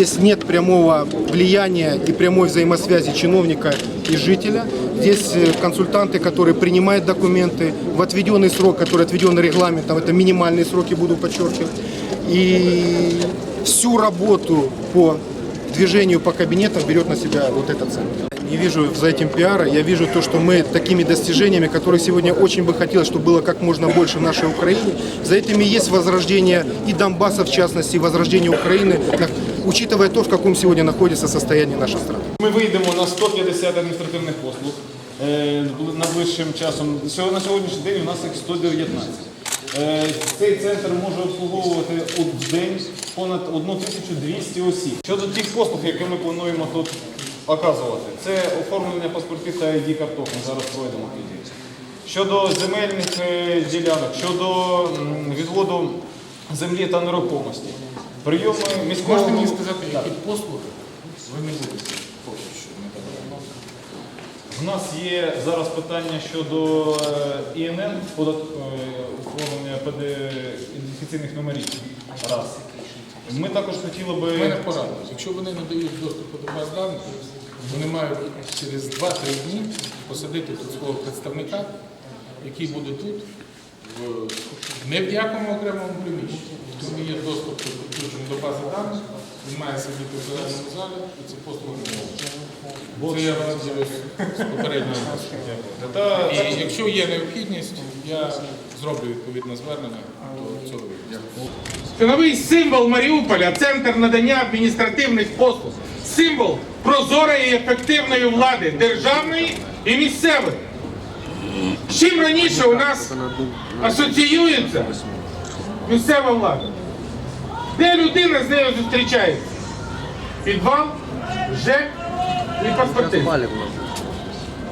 Здесь нет прямого влияния и прямой взаимосвязи чиновника и жителя. Здесь э, консультанты, которые принимают документы в отведенный срок, который отведен регламентом, это минимальные сроки, буду подчеркивать. И всю работу по движению по кабинетам берет на себя вот этот центр. Не вижу за этим пиара, я вижу то, что мы такими достижениями, которые сегодня очень бы хотелось, чтобы было как можно больше в нашей Украине, за этими есть возрождение и Донбасса в частности, и возрождение Украины, как- учитывая то, в каком сегодня находится состояние наша страна. Ми вийдемо на 150 адміністративних послуг е, найближчим часом. Сьо- На сьогоднішній день у нас їх 119. Е, Цей центр може обслуговувати у день понад 1200 осіб. Щодо тих послуг, які ми плануємо тут оказувати, це оформлення паспортів та ID карток. Ми зараз пройдемо тоді. Щодо земельних е, ділянок, щодо відводу землі та нерухомості. Прийоми міського Можете мені сказати, які послуги ви не будете поки що? У нас є зараз питання щодо е, ІНН, е, оформлення ПД ідентифікаційних номерів. Раз. Ми також хотіли У мене би. порада. Якщо вони не дають доступу до баз даних, вони мають через 2-3 дні посадити тут свого представника, який буде тут, в, не в якому окремому приміщенні. Тому є доступ до бази даних, він має сидіти в зеленому залі і це послуги не може. Це я вам з. Та, І якщо є необхідність, я зроблю відповідне звернення до цього. Це новий символ Маріуполя, центр надання адміністративних послуг. Символ прозорої і ефективної влади державної і місцевої. Чим раніше у нас асоціюється місцева влада? Де людина з нею зустрічається? Підвал, ЖЕК і паспорти.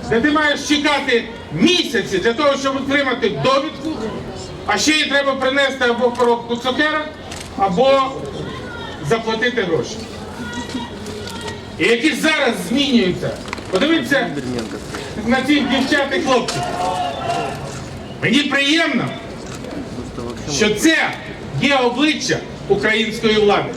Де ти маєш чекати місяці для того, щоб отримати довідку, а ще й треба принести або коробку цукерок, або заплатити гроші. І які зараз змінюються. Подивіться на цих дівчат і хлопців. Мені приємно, що це є обличчя української влади.